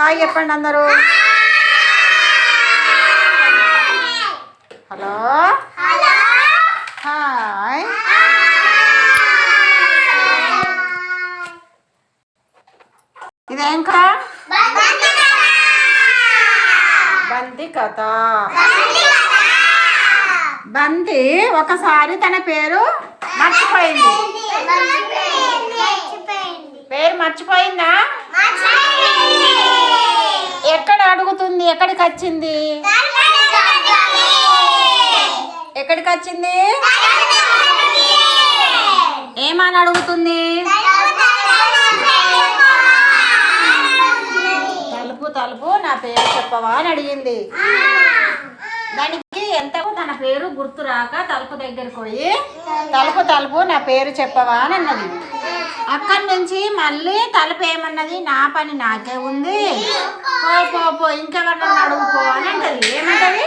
Hi చెప్పండి అందరూ. Hello. Hi. ఇదేం కా బంతి కథ బంతి ఒకసారి తన పేరు మర్చిపోయింది. పేరు మర్చిపోయిందా? అడుగుతుంది ఎక్కడికి వచ్చింది? ఎక్కడికి వచ్చింది? ఏమని అడుగుతుంది? తలుపు తలుపు నా పేరు చెప్పవా అని అడిగింది. దానికి ఎంతకు తన పేరు గుర్తు రాక తలుపు దగ్గరికి పోయి తలుపు తలుపు నా పేరు చెప్పవా అని అన్నది. అక్కడి నుంచి మళ్ళీ తలుపు ఏమన్నది? నా పని నాకే ఉంది. ఇంకెవరినన్నా అడుగుపో అని అంటది. ఏమంటది?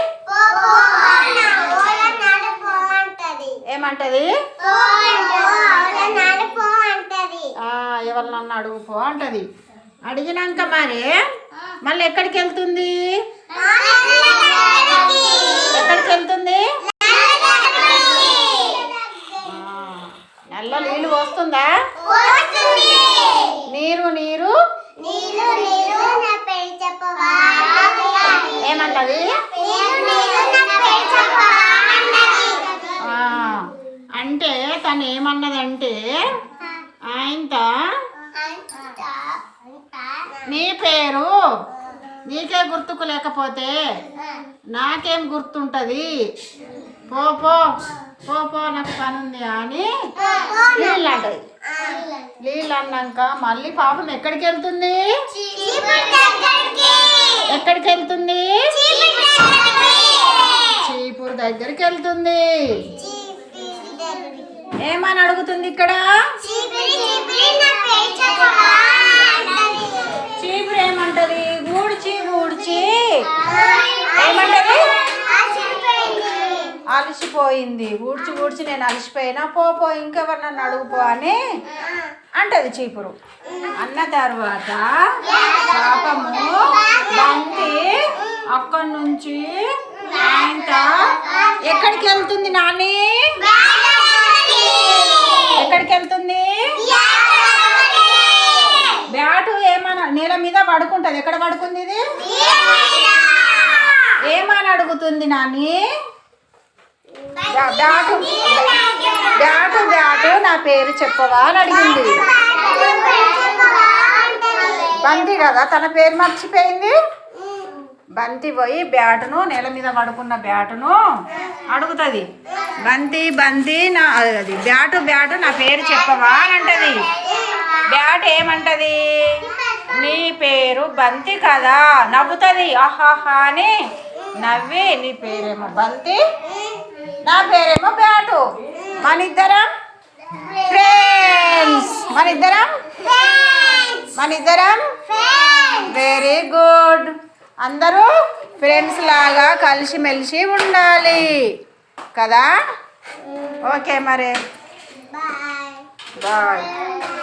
ఏమంటది? ఎవరినన్నా అడుగుపో అంటది. అడిగినాక మరి మళ్ళీ ఎక్కడికి వెళ్తుంది? ఎక్కడికి వెళ్తుంది? నల్ల నీళ్ళు పోస్తుందా నీరు నీరు. ఏమంటది? అంటే తను ఏమన్నదంటే ఆయనత అంట నీ పేరు నీకే గుర్తుకు లేకపోతే నాకేం గుర్తుంటది? పో పో పో పో నాకు పని ఉంది అని నీళ్ళు అంటది నీళ్ళు అన్నాక మళ్ళీ పాపం ఎక్కడికి వెళ్తుంది? ఎక్కడికి వెళ్తుంది? చీపురు దగ్గరికి వెళ్తుంది. ఏమని అడుగుతుంది ఇక్కడ చీపురు ఏమంటది ఊడ్చి ఊడ్చి ఏమంటది అలసిపోయింది ఊడ్చి ఊడ్చి నేను అలసిపోయినా? పో పో ఇంకెవరు నన్ను అడుగుపో అని అంటది చీపురు. అన్న తర్వాత పాపము బంతి అక్కడి నుంచి ఆయన ఎక్కడికి వెళ్తుంది నాని? ఎక్కడికి వెళ్తుంది? బ్యాటు ఏమన్నా నేల మీద పడుకుంటది. ఎక్కడ పడుకుంది ఇది? ఏమని అడుగుతుంది నాని? బ్యాటు బ్యాటు బ్యాటు నా పేరు చెప్పవా అని అడిగింది. బంతి కదా తన పేరు మర్చిపోయింది? బంతి పోయి బ్యాటును నేల మీద పడుకున్న బ్యాటును అడుగుతుంది. బంతి బంతి నా అది బ్యాటు బ్యాటు నా పేరు చెప్పవా అని అంటది. బ్యాట్ ఏమంటది? నీ పేరు బంతి కదా నవ్వుతుంది. ఆహాహా అని నవ్వి నీ పేరేమో బంతి. నా పేరేమో బ్యాటు మన ఇద్దరం ఫ్రెండ్స్ మన ఇద్దరం మన ఇద్దరం వెరీ గుడ్ అందరూ ఫ్రెండ్స్ లాగా కలిసిమెలిసి ఉండాలి. కదా? ఓకే మరి. Bye bye